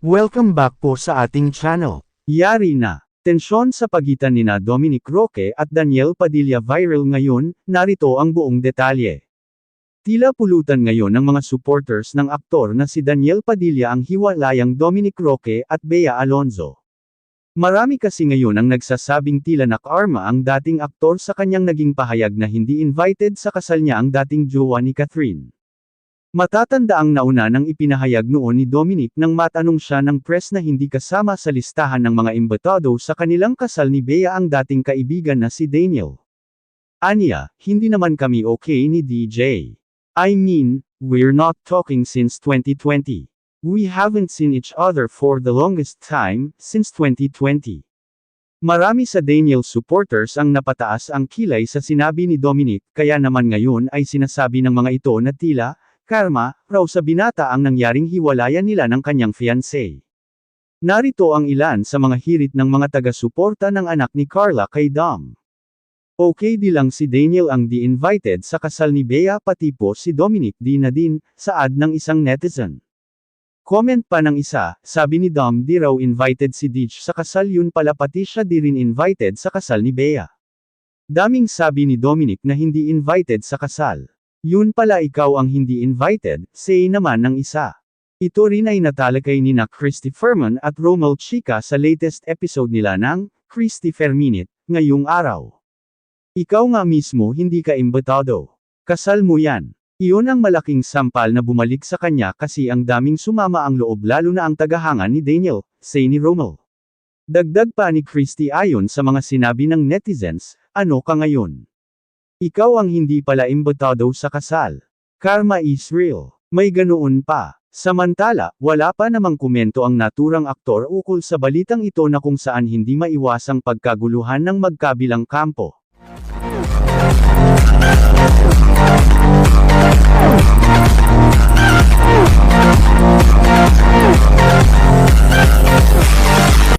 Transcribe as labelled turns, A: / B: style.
A: Welcome back po sa ating channel.
B: Yari na. Tensyon sa pagitan nina Dominic Roque at Daniel Padilla viral ngayon, narito ang buong detalye. Tila pulutan ngayon ng mga supporters ng aktor na si Daniel Padilla ang hiwalayang Dominic Roque at Bea Alonzo. Marami kasi ngayon ang nagsasabing tila nakarma ang dating aktor sa kanyang naging pahayag na hindi invited sa kasal niya ang dating jowa ni Catherine. Matatanda ang nauna nang ipinahayag noon ni Dominic nang matanong siya ng press na hindi kasama sa listahan ng mga imbitado sa kanilang kasal ni Bea ang dating kaibigan na si Daniel. Anya, hindi naman kami okay ni DJ. I mean, we're not talking since 2020. We haven't seen each other for the longest time, since 2020. Marami sa Daniel supporters ang napataas ang kilay sa sinabi ni Dominic, kaya naman ngayon ay sinasabi ng mga ito na tila, karma, raw sa binata ang nangyaring hiwalayan nila ng kanyang fiancé. Narito ang ilan sa mga hirit ng mga taga-suporta ng anak ni Carla kay Dom. Okay di lang si Daniel ang di-invited sa kasal ni Bea pati po si Dominic di na din, saad ng isang netizen. Comment pa ng isa, sabi ni Dom di raw invited si Ditch sa kasal yun pala pati siya di rin invited sa kasal ni Bea. Daming sabi ni Dominic na hindi invited sa kasal. Yun pala ikaw ang hindi invited, say naman ng isa. Ito rin ay natalakay ni na Christy Ferman at Romel Chica sa latest episode nila ng Christy Ferminit, ngayong araw. Ikaw nga mismo hindi ka imbitado. Kasal mo yan. Iyon ang malaking sampal na bumalik sa kanya kasi ang daming sumama ang loob lalo na ang tagahanga ni Daniel, say ni Romel. Dagdag pa ni Christy ayon sa mga sinabi ng netizens, ano ka ngayon? Ikaw ang hindi pala imbitado sa kasal. Karma is real. May ganoon pa. Samantala, wala pa namang komento ang naturang aktor ukol sa balitang ito na kung saan hindi maiwasang pagkaguluhan ng magkabilang kampo.